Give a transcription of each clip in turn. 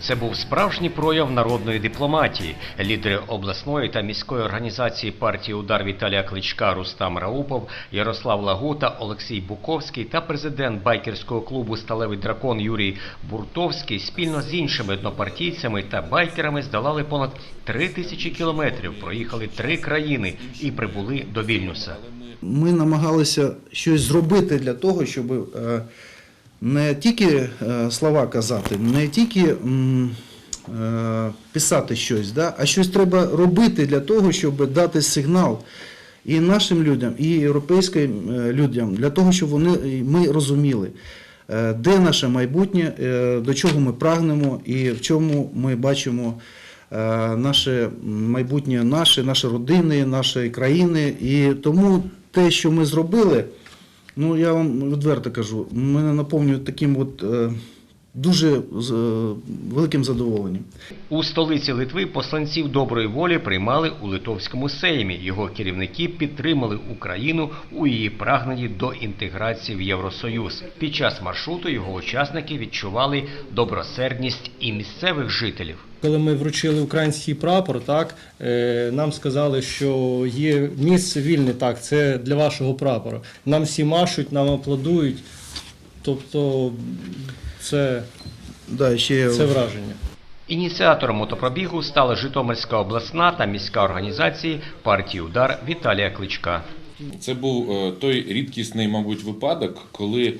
Це був справжній прояв народної дипломатії. Лідери обласної та міської організації партії Удар Віталія Кличка Рустам Раупов, Ярослав Лагута, Олексій Буковський та президент байкерського клубу Сталевий дракон Юрій Буртовський спільно з іншими однопартійцями та байкерами здолали понад три тисячі кілометрів, проїхали три країни і прибули до Вільнюса. Ми намагалися щось зробити для того, щоб е, не тільки е, слова казати, не тільки е, писати щось, да, а щось треба робити для того, щоб дати сигнал і нашим людям, і європейським е, людям, для того, щоб вони, ми розуміли, де наше майбутнє, до чого ми прагнемо і в чому ми бачимо наше майбутнє, наше, наші родини, нашої країни. І тому те, що ми зробили, ну я вам відверто кажу, мене наповнюють таким от е, дуже з- е, великим задоволенням. У столиці Литви посланців доброї волі приймали у литовському сеймі. Його керівники підтримали Україну у її прагненні до інтеграції в Євросоюз. Під час маршруту його учасники відчували добросердність і місцевих жителів. Коли ми вручили український прапор, так е, нам сказали, що є місце вільне, так, це для вашого прапора. Нам всі машуть, нам аплодують. Тобто це, Да, ще це враження. Ініціатором мотопробігу стала Житомирська обласна та міська організації партії Удар Віталія Кличка. Це був е, той рідкісний, мабуть, випадок, коли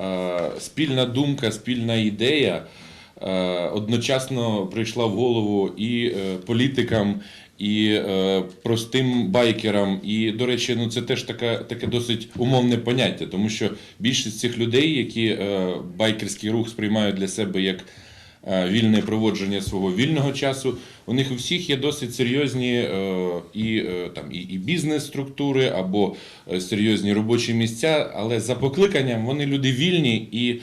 е, спільна думка, спільна ідея е, одночасно прийшла в голову і політикам, і е, простим байкерам. І, до речі, ну це теж таке, таке досить умовне поняття, тому що більшість цих людей, які е, байкерський рух сприймають для себе як е, вільне проводження свого вільного часу. У них у всіх є досить серйозні е, і, е, там, і, і бізнес-структури або е, серйозні робочі місця, але за покликанням вони люди вільні і.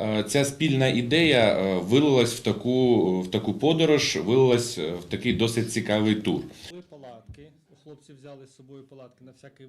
Е, Ця спільна ідея е, вилилась в таку, в таку подорож, вилилась е, в такий досить цікавий тур. Палатки. Хлопці взяли з собою палатки на всякий